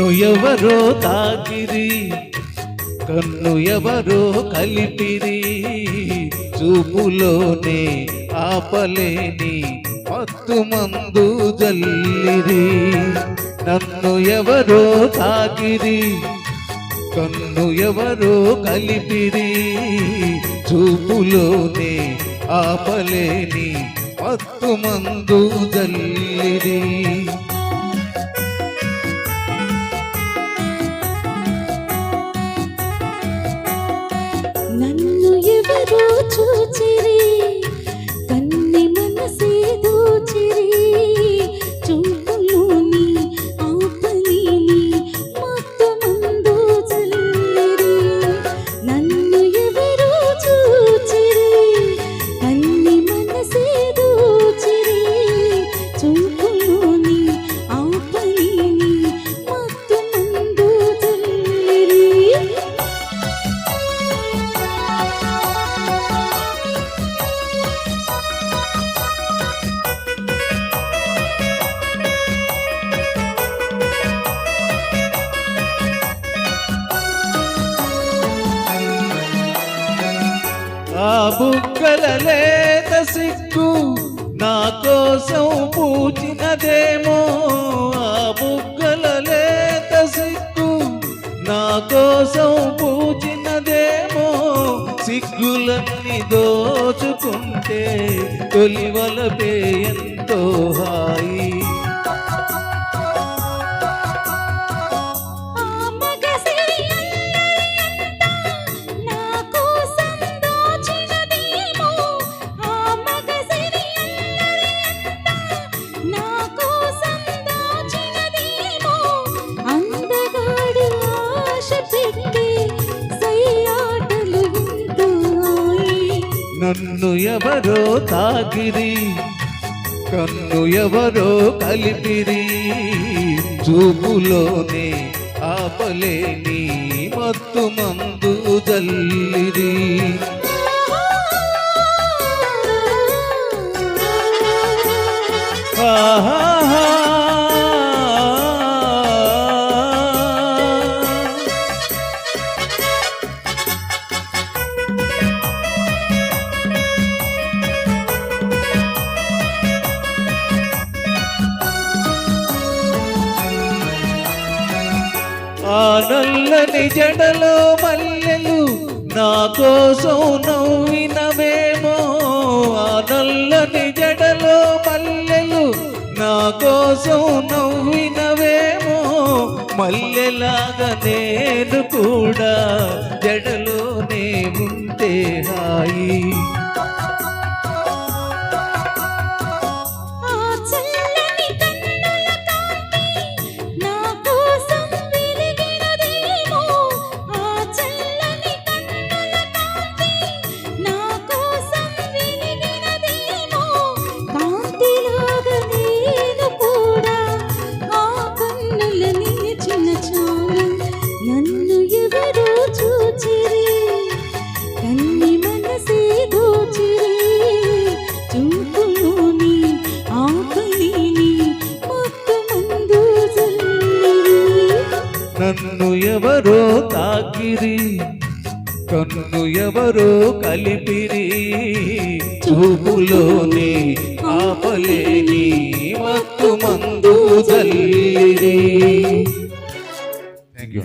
కన్ను ఎవరో తాకిరి కన్ను ఎవరో కలిపిరి. చూపులోనే ఆపలేని మత్తు మందు జల్లిరి. నన్ను ఎవరో తాకిరి కన్ను ఎవరో కలిపిరి. చూపులోనే ఆపలేని మత్తు మందు జల్లిరి. బుగ్గల లేత సిగ్గు నా కోసం పూచినదేమో. ఆ బుగ్గల లేత సిగ్గు నా కోసం పూచినదేమో. సిగ్గులన్నీ దోచుకుంటే తొలివలపే ఎంతో హాయి. నన్ను ఎవరో తాకిరి కన్ను ఎవరో కలిపిరి. చూపులోనే ఆపలేని మత్తు మందు జల్లిరి. ఆహా! ఆ నల్లని జడలో మల్లెలు నా కోసం నవ్వినవేమో. ఆ నల్లని జడలో మల్లెలు నా కోసం నవ్వినవేమో. మల్లెలాగా నేను కూడా జడలోనే ఉంటే హాయి. ఎవరో తాకిరి కన్ను ఎవరో కలిపిరి. చూపులోని ఆపలేని మత్తు మందు జల్లిరి థ్యాంక్ యూ